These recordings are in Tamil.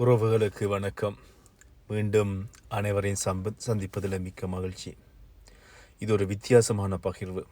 உறவுகளுக்கு வணக்கம். மீண்டும் அனைவரையும் சம்ப சந்திப்பதில் மிக்க மகிழ்ச்சி. இது ஒரு வித்தியாசமான பகிர்வு.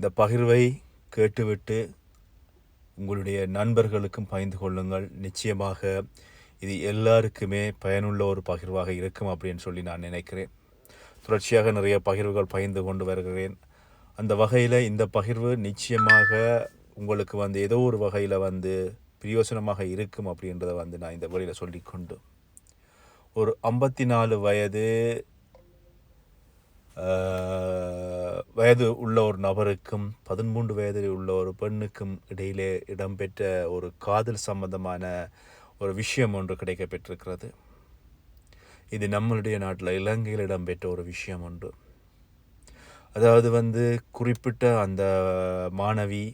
இந்த பகிர்வை கேட்டுவிட்டு உங்களுடைய நண்பர்களுக்கும் பகிர்ந்து கொள்ளுங்கள். நிச்சயமாக இது எல்லாருக்குமே பயனுள்ள ஒரு பகிர்வாக இருக்கும் அப்படின்னு சொல்லி நான் நினைக்கிறேன். தொடர்ச்சியாக நிறைய பகிர்வுகள் பகிர்ந்து கொண்டு வருகிறேன். அந்த வகையில் இந்த பகிர்வு நிச்சயமாக உங்களுக்கு வந்து ஏதோ ஒரு வகையில் வந்து பிரயோசனமாக இருக்கும் அப்படின்றத வந்து நான் இந்த வழியில் சொல்லிக்கொண்டு ஒரு ஐம்பத்தி நாலு வயது வயது உள்ள ஒரு நபருக்கும் பதிமூன்று வயதில் உள்ள ஒரு பெண்ணுக்கும் இடையிலே இடம்பெற்ற ஒரு காதல் சம்பந்தமான ஒரு விஷயம் ஒன்று கிடைக்கப்பெற்றிருக்கிறது. இது நம்மளுடைய நாட்டில் இலங்கையில் இடம்பெற்ற ஒரு விஷயம் ஒன்று. அதாவது வந்து குறிப்பிட்ட அந்த மாணவி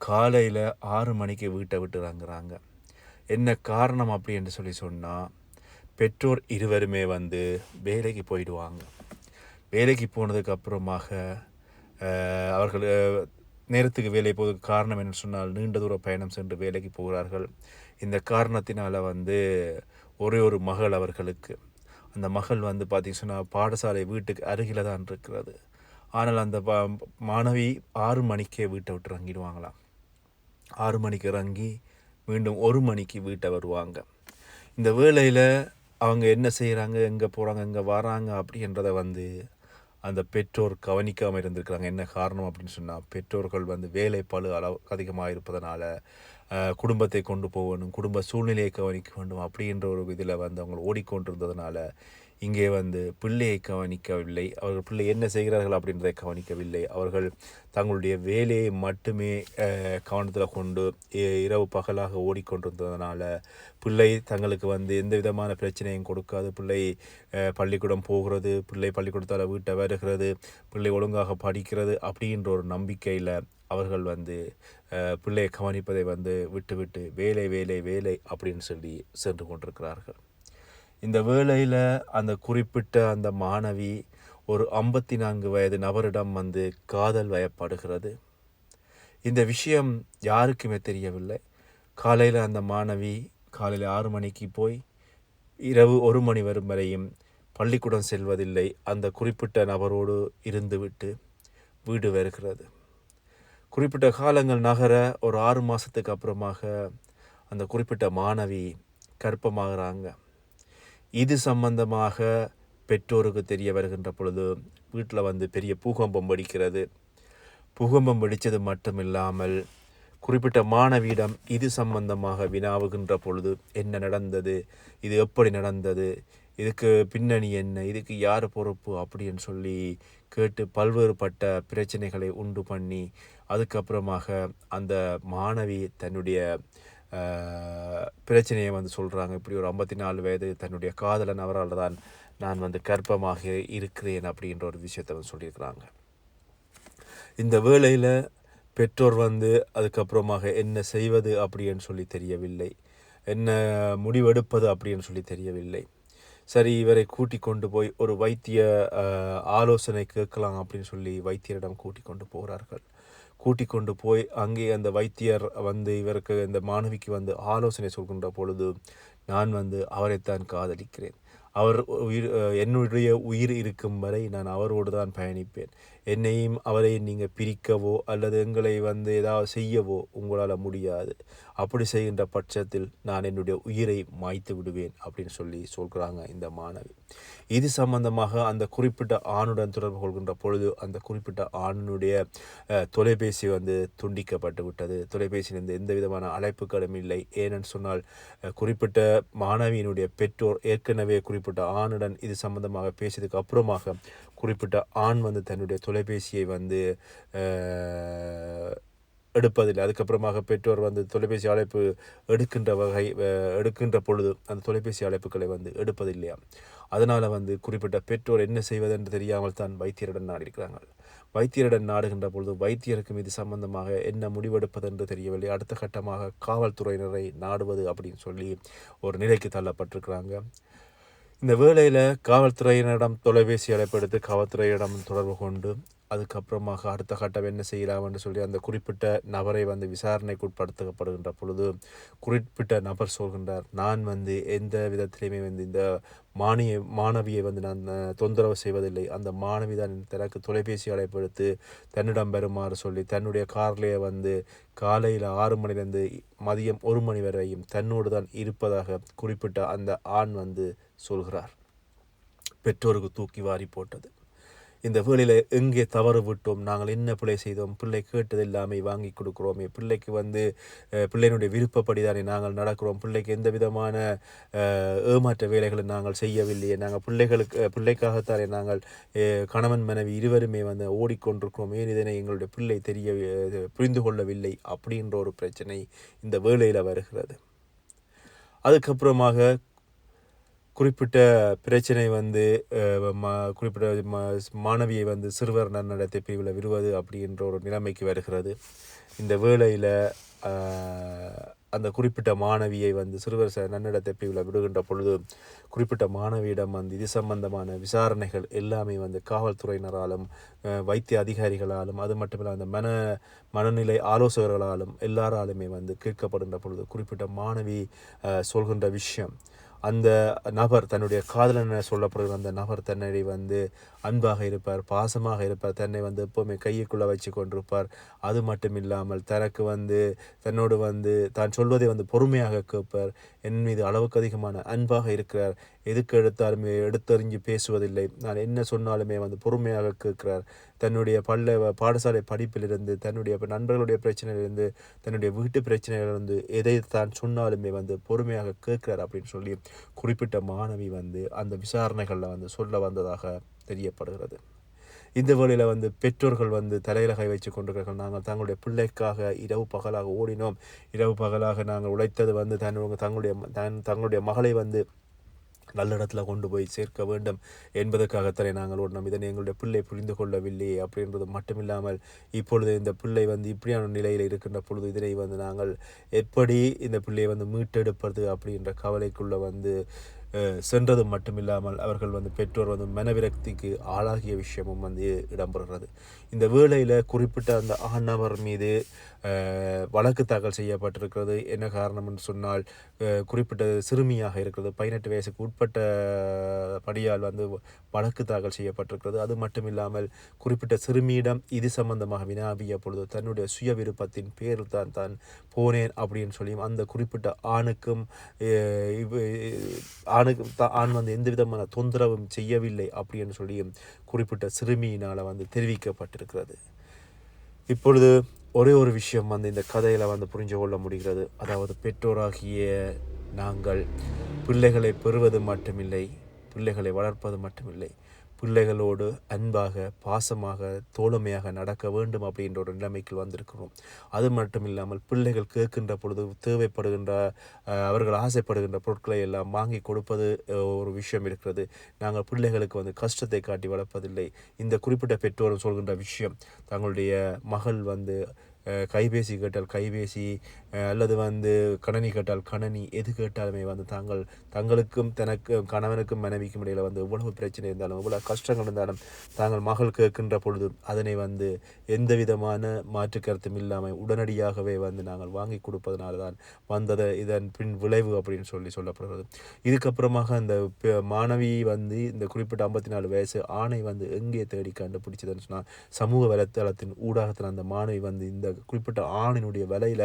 காலையில் ஆறு மணிக்கு வீட்டை விட்டு இறங்குறாங்க. என்ன காரணம் அப்படி என்று சொல்லி சொன்னால் பெற்றோர் இருவருமே வந்து வேலைக்கு போயிடுவாங்க. வேலைக்கு போனதுக்கு அப்புறமாக அவர்கள் நேரத்துக்கு வேலை போவதுக்கு காரணம் என்று சொன்னால் நீண்ட தூர பயணம் சென்று வேலைக்கு போகிறார்கள். இந்த காரணத்தினால் வந்து ஒரே ஒரு மகள் அவர்களுக்கு. அந்த மகள் வந்து பார்த்தீங்கன்னா சொன்னால் பாடசாலை வீட்டுக்கு அருகில் தான் இருக்கிறது. ஆனால் அந்த மாணவி ஆறு மணிக்கே வீட்டை விட்டு இறங்கிடுவாங்களாம். ஆறு மணிக்கு இறங்கி மீண்டும் ஒரு மணிக்கு வீட்டை வருவாங்க. இந்த வேலையில் அவங்க என்ன செய்கிறாங்க எங்கே போகிறாங்க எங்கே வராங்க அப்படின்றத வந்து அந்த பெற்றோர் கவனிக்காமல் இருந்திருக்கிறாங்க. என்ன காரணம் அப்படின்னு சொன்னால் பெற்றோர்கள் வந்து வேலை பளு அளவு அதிகமாக இருப்பதனால குடும்பத்தை கொண்டு போகணும் குடும்ப சூழ்நிலையை கவனிக்க வேண்டும் அப்படின்ற ஒரு இதில் வந்து அவங்க ஓடிக்கொண்டிருந்ததுனால இங்கே வந்து பிள்ளையை கவனிக்கவில்லை. அவர்கள் பிள்ளை என்ன செய்கிறார்கள் அப்படின்றதை கவனிக்கவில்லை. அவர்கள் தங்களுடைய வேலையை மட்டுமே கவனத்தில் கொண்டு இ- இரவு பகலாக ஓடிக்கொண்டிருந்ததுனால பிள்ளை தங்களுக்கு வந்து எந்த விதமான பிரச்சனையும் கொடுக்காது. பிள்ளை பள்ளிக்கூடம் போகிறது பிள்ளை பள்ளிக்கூடத்தால் வீட்டை வருகிறது பிள்ளை ஒழுங்காக படிக்கிறது அப்படின்ற ஒரு நம்பிக்கையில் அவர்கள் வந்து பிள்ளையை கவனிப்பதை வந்து விட்டுவிட்டு வேலை வேலை வேலை அப்படின்னு சொல்லி சென்று கொண்டிருக்கிறார்கள். இந்த வேளையில் அந்த குறிப்பிட்ட அந்த மாணவி ஒரு ஐம்பத்தி நான்கு வயது நபரிடம் வந்து காதல் வயப்படுகிறது. இந்த விஷயம் யாருக்குமே தெரியவில்லை. காலையில் அந்த மாணவி காலையில் ஆறு மணிக்கு போய் இரவு ஒரு மணி வரும் வரையும் பள்ளிக்கூடம் செல்வதில்லை. அந்த குறிப்பிட்ட நபரோடு இருந்துவிட்டு வீடு வருகிறது. குறிப்பிட்ட காலங்கள் நகர ஒரு ஆறு மாதத்துக்கு அப்புறமாக அந்த குறிப்பிட்ட மாணவி கற்பமாகறாங்க இது சம்பந்தமாக பெற்றோருக்கு தெரிய வருகின்ற பொழுது வீட்டில் வந்து பெரிய பூகம்பம் வெடிக்கிறது. பூகம்பம் வெடித்தது மட்டுமில்லாமல் குறிப்பிட்ட மாணவியிடம் இது சம்பந்தமாக வினாவுகின்ற பொழுது என்ன நடந்தது? இது எப்படி நடந்தது? இதுக்கு பின்னணி என்ன? இதுக்கு யார் பொறுப்பு? அப்படின்னு சொல்லி கேட்டு பல்வேறுபட்ட பிரச்சனைகளை உண்டு பண்ணி அதுக்கப்புறமாக அந்த மாணவி தன்னுடைய பிரச்சனையை வந்து சொல்கிறாங்க இப்படி ஒரு ஐம்பத்தி நாலு வயது தன்னுடைய காதலன் அவரால் தான் நான் வந்து கர்ப்பமாக இருக்கிறேன் அப்படின்ற ஒரு விஷயத்தை வந்து சொல்லியிருக்கிறாங்க. இந்த வேளையில் பெற்றோர் வந்து அதுக்கப்புறமாக என்ன செய்வது அப்படின்னு சொல்லி தெரியவில்லை. என்ன முடிவெடுப்பது அப்படின்னு சொல்லி தெரியவில்லை. சரி இவரை கூட்டி கொண்டு போய் ஒரு வைத்திய ஆலோசனை கேட்கலாம் அப்படின்னு சொல்லி வைத்தியரிடம் கூட்டி கொண்டு போகிறார்கள் கூட்டி கொண்டு போய் அங்கே அந்த வைத்தியர் வந்து இவருக்கு இந்த மாணவிக்கு வந்து ஆலோசனை சொல்கின்ற பொழுது நான் வந்து அவரைத்தான் காதலிக்கிறேன். அவர் உயிர் என்னுடைய உயிர் இருக்கும் வரை நான் அவரோடு தான் பயணிப்பேன். என்னையும் அவரையும் நீங்கள் பிரிக்கவோ அல்லது எங்களை வந்து ஏதாவது செய்யவோ உங்களால் முடியாது. அப்படி செய்கின்ற பட்சத்தில் நான் என்னுடைய உயிரை மாய்த்து விடுவேன் அப்படின்னு சொல்லி சொல்கிறாங்க இந்த மாணவி. இது சம்பந்தமாக அந்த குறிப்பிட்ட ஆணுடன் தொடர்பு கொள்கின்ற பொழுது அந்த குறிப்பிட்ட ஆணுடைய தொலைபேசி வந்து துண்டிக்கப்பட்டு விட்டது. தொலைபேசியிலிருந்து எந்த விதமான அழைப்புகளும் இல்லை. ஏனென்று சொன்னால் குறிப்பிட்ட மாணவியினுடைய பெற்றோர் ஏற்கனவே குறிப்பிட்ட ஆணுடன் இது சம்பந்தமாக பேசியதுக்கு அப்புறமாக குறிப்பிட்ட ஆண் வந்து தன்னுடைய தொலைபேசியை வந்து எடுப்பதில்லை. அதுக்கப்புறமாக பெற்றோர் வந்து தொலைபேசி அழைப்பு எடுக்கின்ற வகை எடுக்கின்ற பொழுது அந்த தொலைபேசி அழைப்புகளை வந்து எடுப்பதில்லையா? அதனால் வந்து குறிப்பிட்ட பெற்றோர் என்ன செய்வதென்று தெரியாமல் தான் வைத்தியரிடம் நாடிருக்கிறாங்க வைத்தியரிடம் நாடுகின்ற பொழுது வைத்தியருக்கும் இது சம்பந்தமாக என்ன முடிவெடுப்பதென்று தெரியவில்லை. அடுத்த கட்டமாக காவல்துறையினரை நாடுவது அப்படின்னு சொல்லி ஒரு நிலைக்கு தள்ளப்பட்டிருக்கிறாங்க. இந்த வேளையில் காவல்துறையினரிடம் தொலைபேசி அழைப்படுத்து காவல்துறையிடம் தொடர்பு கொண்டு அதுக்கப்புறமாக அடுத்த கட்டம் என்ன செய்யலாம் என்று சொல்லி அந்த குறிப்பிட்ட நபரை வந்து விசாரணைக்கு உட்படுத்தப்படுகின்ற பொழுது குறிப்பிட்ட நபர் சொல்கின்றார் நான் வந்து எந்த விதத்திலையுமே வந்து இந்த மானிய மாணவியை வந்து நான் தொந்தரவு செய்வதில்லை. அந்த மாணவி தான் தனக்கு தொலைபேசி அழைப்படுத்து தன்னிடம் பெறுமாறு சொல்லி தன்னுடைய கார்லேயே வந்து காலையில் ஆறு மணிலேருந்து மதியம் ஒரு மணி வரையும் தன்னோடு தான் இருப்பதாக குறிப்பிட்ட அந்த ஆண் வந்து சொல்கிறார். பெற்றோருக்கு தூக்கி வாரி போட்டது. இந்த வேலையில் எங்கே தவறு விட்டோம்? நாங்கள் என்ன பிள்ளை செய்தோம்? பிள்ளை கேட்டது எல்லாமே வாங்கி கொடுக்குறோமே. பிள்ளைக்கு வந்து பிள்ளையினுடைய விருப்பப்படி தானே நாங்கள் நடக்கிறோம்? பிள்ளைக்கு எந்த விதமான ஏமாற்ற வேலைகளை நாங்கள் செய்யவில்லையே. நாங்கள் பிள்ளைகளுக்கு பிள்ளைக்காகத்தானே நாங்கள் கணவன் மனைவி இருவருமே வந்து ஓடிக்கொண்டிருக்கிறோம். ஏன் இதனை எங்களுடைய பிள்ளை தெரிய புரிந்து கொள்ளவில்லை? அப்படின்ற ஒரு பிரச்சனை இந்த வேளையில் வருகிறது. அதுக்கப்புறமாக குறிப்பிட்ட பிரச்சனை வந்து ம- குறிப்பிட்ட ம- மாணவியை வந்து சிறுவர் நன்னடத்தை பிரிவில் விடுவது அப்படின்ற ஒரு நிலைமைக்கு வருகிறது. இந்த வேளையில் அந்த குறிப்பிட்ட மாணவியை வந்து சிறுவர் நன்னடத்தை பிரிவில் விடுகின்ற பொழுது குறிப்பிட்ட மாணவியிடம் வந்து இது சம்பந்தமான விசாரணைகள் எல்லாமே வந்து காவல்துறையினராலும் வைத்திய அதிகாரிகளாலும் அது மட்டுமில்ல அந்த மன மனநிலை ஆலோசகர்களாலும் எல்லாராலுமே வந்து கேட்கப்படுகின்ற பொழுது குறிப்பிட்ட மாணவி சொல்கின்ற விஷயம் அந்த நபர் தன்னுடைய காதலன் என சொல்லப்படுகிற அந்த நபர் தன்னை வந்து அன்பாக இருப்பார் பாசமாக இருப்பார் தன்னை வந்து எப்போவுமே கையுக்குள்ளே வச்சு கொண்டிருப்பார். அது மட்டும் இல்லாமல் தனக்கு வந்து தன்னோடு வந்து தான் சொல்வதை வந்து பொறுமையாக கேட்பார். என் மீது அளவுக்கு அதிகமான அன்பாக இருக்கிறார். எதுக்கு எடுத்தாலுமே எடுத்தறிஞ்சு பேசுவதில்லை. நான் என்ன சொன்னாலுமே வந்து பொறுமையாக கேட்கிறார். தன்னுடைய பள்ள பாடசாலை படிப்பிலிருந்து தன்னுடைய நண்பர்களுடைய பிரச்சனையிலிருந்து தன்னுடைய வீட்டு பிரச்சனையிலிருந்து எதை தான் சொன்னாலுமே வந்து பொறுமையாக கேட்கிறார் அப்படின்னு சொல்லி குறிப்பிட்ட மாணவி வந்து அந்த விசாரணைகளில் வந்து சொல்ல வந்ததாக தெரியப்படுகிறது. இந்த வேளையில் வந்து பெற்றோர்கள் வந்து தலையில கை வச்சு கொண்டிருக்கிறார்கள். நாங்கள் தங்களுடைய பிள்ளைக்காக இரவு பகலாக ஓடினோம். இரவு பகலாக நாங்கள் உழைத்தது வந்து தன் தங்களுடைய தன் தங்களுடைய மகளை வந்து நல்ல இடத்துல கொண்டு போய் சேர்க்க வேண்டும் என்பதற்காகத்தானே நாங்கள் ஓடினோம் இதனை எங்களுடைய பிள்ளை புரிந்து கொள்ளவில்லை அப்படின்றது மட்டுமில்லாமல் இப்பொழுது இந்த பிள்ளை வந்து இப்படியான நிலையில் இருக்கின்ற பொழுது இதனை வந்து நாங்கள் எப்படி இந்த பிள்ளையை வந்து மீட்டெடுப்பது அப்படின்ற கவலைக்குள்ளே வந்து சென்றது மட்டுமில்லாமல் அவர்கள் வந்து பெற்றோர் வந்து மனவிரக்திக்கு ஆளாகிய விஷயமும் வந்து இடம்பெறுகிறது. இந்த வேளையில் குறிப்பிட்ட அந்த ஆணவர் மீது வழக்கு தாக்கல் செய்யப்பட்டிருக்கிறது. என்ன காரணம் என்று சொன்னால் குறிப்பிட்ட சிறுமியாக இருக்கிறது. பதினெட்டு வயசுக்கு உட்பட்ட படியால் வந்து வழக்கு தாக்கல் செய்யப்பட்டிருக்கிறது. அது மட்டுமில்லாமல் குறிப்பிட்ட சிறுமியிடம் இது சம்பந்தமாக வினாவிய பொழுது தன்னுடைய சுய விருப்பத்தின் பேரில் தான் தான் போனேன் அப்படின்னு சொல்லியும் அந்த குறிப்பிட்ட ஆணுக்கும் ஆண் தனக்கு ஆண் வந்து எந்த விதமான தொந்தரவும் செய்யவில்லை அப்படின்னு சொல்லியும் குறிப்பிட்ட சிறுமியினால் வந்து தெரிவிக்கப்பட்டிருக்கிறது. இப்பொழுது ஒரே ஒரு விஷயம் வந்து இந்த கதையில் வந்து புரிஞ்சு கொள்ள முடிகிறது. அதாவது பெற்றோராகிய நாங்கள் பிள்ளைகளை பெறுவது மட்டுமில்லை பிள்ளைகளை வளர்ப்பது மட்டுமில்லை. பிள்ளைகளோடு அன்பாக பாசமாக தோழமையாக நடக்க வேண்டும் அப்படின்ற ஒரு நிலைமைக்கு வந்திருக்கிறோம். அது மட்டும் இல்லாமல் பிள்ளைகள் கேட்கின்ற பொழுது தேவைப்படுகின்ற அவர்கள் ஆசைப்படுகின்ற பொருட்களை எல்லாம் வாங்கி கொடுப்பது ஒரு விஷயம் இருக்கிறது. நாங்கள் பிள்ளைகளுக்கு வந்து கஷ்டத்தை காட்டி வளர்ப்பதில்லை. இந்த குறிப்பிட்ட பெற்றோரும் சொல்கின்ற விஷயம் தங்களுடைய மகள் வந்து கைபேசி கேட்டால் கைபேசி அல்லது வந்து கணனி கேட்டால் கணனி எது கேட்டாலுமே வந்து தாங்கள் தங்களுக்கும் தனக்கு கணவனுக்கும் மனைவிக்கும் இடையில் வந்து எவ்வளவு பிரச்சனை இருந்தாலும் எவ்வளவு கஷ்டங்கள் இருந்தாலும் தாங்கள் மகள் கேட்கின்ற பொழுது அதனை வந்து எந்த விதமான மாற்று கருத்தும் இல்லாமல் உடனடியாகவே வந்து நாங்கள் வாங்கி கொடுப்பதனால தான் வந்ததை இதன் பின் விளைவு அப்படின்னு சொல்லி சொல்லப்படுகிறது. இதுக்கப்புறமாக அந்த மாணவி வந்து இந்த குறிப்பிட்ட ஐம்பத்தி நாலு வயசு ஆணை வந்து எங்கே தேடி கண்டுபிடிச்சதுன்னு சொன்னால் சமூக வலைத்தளத்தின் ஊடகத்தில் அந்த மாணவி வந்து இந்த குறிப்பிட்ட ஆணினுடைய விலையில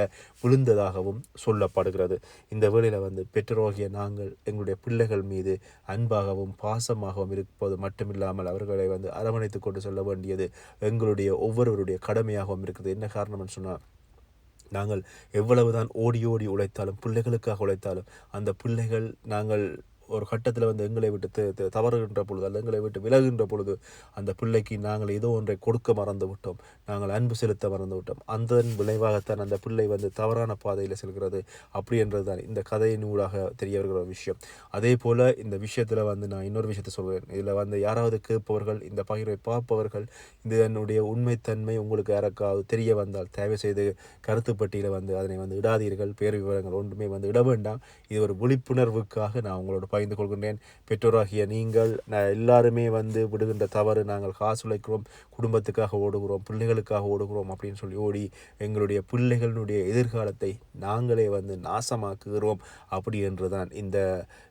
இருந்ததாகவும் சொல்லப்படுகிறது. இந்த வேளையில் வந்து பெற்றோகிய நாங்கள் எங்களுடைய பிள்ளைகள் மீது அன்பாகவும் பாசமாகவும் இருப்பது மட்டுமில்லாமல் அவர்களை வந்து அரவணைத்து கொண்டு செல்ல வேண்டியது எங்களுடைய ஒவ்வொருவருடைய கடமையாகவும் இருக்குது. என்ன காரணம்னு சொன்னால் நாங்கள் எவ்வளவுதான் ஓடி ஓடி உழைத்தாலும் பிள்ளைகளுக்காக உழைத்தாலும் அந்த பிள்ளைகள் நாங்கள் ஒரு கட்டத்தில் வந்து எங்களை விட்டு தவறுகின்ற பொழுது அல்ல எங்களை விட்டு விலகுகின்ற பொழுது அந்த பிள்ளைக்கு நாங்கள் ஏதோ ஒன்றை கொடுக்க மறந்து விட்டோம். நாங்கள் அன்பு செலுத்த மறந்து விட்டோம். அந்த விளைவாகத்தான் அந்த பிள்ளை வந்து தவறான பாதையில் செல்கிறது. அப்படி என்றதுதான் இந்த கதையின் ஊடாக தெரிய வருகிற ஒரு விஷயம். அதே போல் இந்த விஷயத்தில் வந்து நான் இன்னொரு விஷயத்தை சொல்வேன். இதில் வந்து யாராவது கேட்பவர்கள் இந்த பகிர்வை பார்ப்பவர்கள் இதனுடைய உண்மைத்தன்மை உங்களுக்கு யாருக்காவது தெரிய வந்தால் தயவு செய்து கருத்து வந்து அதனை வந்து இடாதீர்கள். பேர் விவரங்கள் ஒன்றுமே வந்து இட வேண்டாம். இது ஒரு விழிப்புணர்வுக்காக நான் உங்களோட பகிர்ந்து கொள்கின்றேன். பெற்றோராகிய நீங்கள் எல்லாருமே வந்து விடுகின்ற தவறு நாங்கள் காசு உழைக்கிறோம் குடும்பத்துக்காக ஓடுகிறோம் பிள்ளைகளுக்காக ஓடுகிறோம் அப்படின்னு சொல்லி ஓடி எங்களுடைய பிள்ளைகளுடைய எதிர்காலத்தை நாங்களே வந்து நாசமாக்குகிறோம் அப்படி என்று தான் இந்த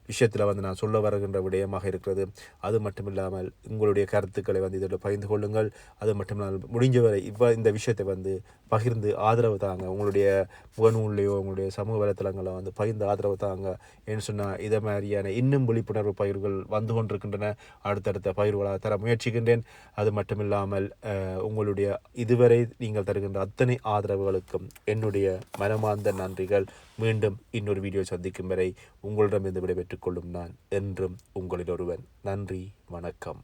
விஷயத்தில் வந்து நான் சொல்ல வருகின்ற விடயமாக இருக்கிறது. அது மட்டும் இல்லாமல் உங்களுடைய கருத்துக்களை வந்து இதில் பகிர்ந்து கொள்ளுங்கள். அது மட்டும் இல்லாமல் முடிஞ்சவரை இப்போ இந்த விஷயத்தை வந்து பகிர்ந்து ஆதரவு தாங்க உங்களுடைய முகநூல்லையோ உங்களுடைய சமூக வலைத்தளங்களை வந்து பகிர்ந்து ஆதரவு தாங்க. ஏன்னு சொன்னால் இதை மாதிரியான இன்னும் விழிப்புணர்வு பயிர்கள் வந்து கொண்டிருக்கின்றன. அடுத்தடுத்த பயிர்களாக தர முயற்சிக்கின்றேன். அது மட்டுமில்லாமல் உங்களுடைய இதுவரை நீங்கள் தருகின்ற அத்தனை ஆதரவுகளுக்கும் என்னுடைய மனமார்ந்த நன்றிகள். மீண்டும் இன்னொரு வீடியோ சந்திக்கும் வரை உங்களிடமிருந்து விடைபெற்றுக் கொள்ளும் நான் என்றும் உங்களில் ஒருவன். நன்றி வணக்கம்.